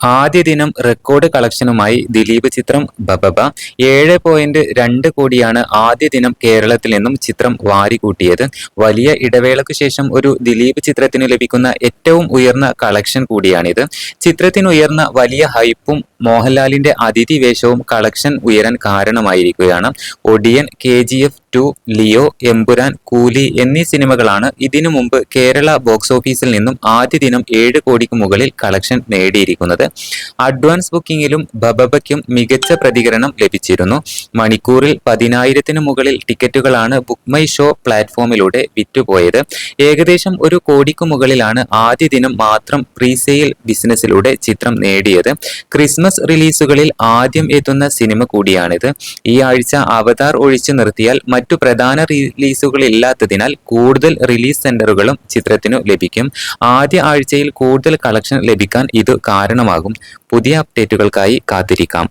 ആദ്യ ദിനം റെക്കോർഡ് കളക്ഷനുമായി ദിലീപ് ചിത്രം ബബബ. ഏഴ് പോയിന്റ് രണ്ട് കോടിയാണ് ആദ്യ ദിനം കേരളത്തിൽ നിന്നും ചിത്രം വാരിക്കൂട്ടിയത് വലിയ ഇടവേളയ്ക്കു ശേഷം ഒരു ദിലീപ് ചിത്രത്തിന് ലഭിക്കുന്ന ഏറ്റവും ഉയർന്ന കളക്ഷൻ കൂടിയാണിത്. ചിത്രത്തിന് ഉയർന്ന വലിയ ഹൈപ്പും മോഹൻലാലിന്റെ അതിഥി വേഷവും കളക്ഷൻ ഉയരാൻ കാരണമായിരിക്കുകയാണ്. Odiyan K G F two Leo Empuraan Coolie എന്നീ സിനിമകളാണ് ഇതിനു മുമ്പ് കേരള ബോക്സ് ഓഫീസിൽ നിന്നും ആദ്യ ദിനം ഏഴ് കോടിക്ക് മുകളിൽ കളക്ഷൻ നേടിയിരിക്കുന്നത്. അഡ്വാൻസ് ബുക്കിംഗിലും ബബബയ്ക്കും മികച്ച പ്രതികരണം ലഭിച്ചിരുന്നു. മണിക്കൂറിൽ പതിനായിരത്തിന് മുകളിൽ ടിക്കറ്റുകളാണ് ബുക്ക് മൈ ഷോ പ്ലാറ്റ്ഫോമിലൂടെ വിറ്റുപോയത്. ഏകദേശം ഒരു കോടിക്ക് മുകളിലാണ് ആദ്യ ദിനം മാത്രം പ്രീസെയിൽ ബിസിനസ്സിലൂടെ ചിത്രം നേടിയത്. ക്രിസ്മസ് റിലീസുകളിൽ ആദ്യം എത്തുന്ന സിനിമ കൂടിയാണിത്. ഈ ആഴ്ച അവതാർ ഒഴിച്ചു നിർത്തിയാൽ മറ്റു പ്രധാന റിലീസുകളില്ലാത്തതിനാൽ കൂടുതൽ റിലീസ് സെന്ററുകളും ചിത്രത്തിനു ലഭിക്കും. ആദ്യ ആഴ്ചയിൽ കൂടുതൽ കളക്ഷൻ ലഭിക്കാൻ ഇത് കാരണമാകും. പുതിയ അപ്ഡേറ്റുകൾക്കായി കാത്തിരിക്കാം.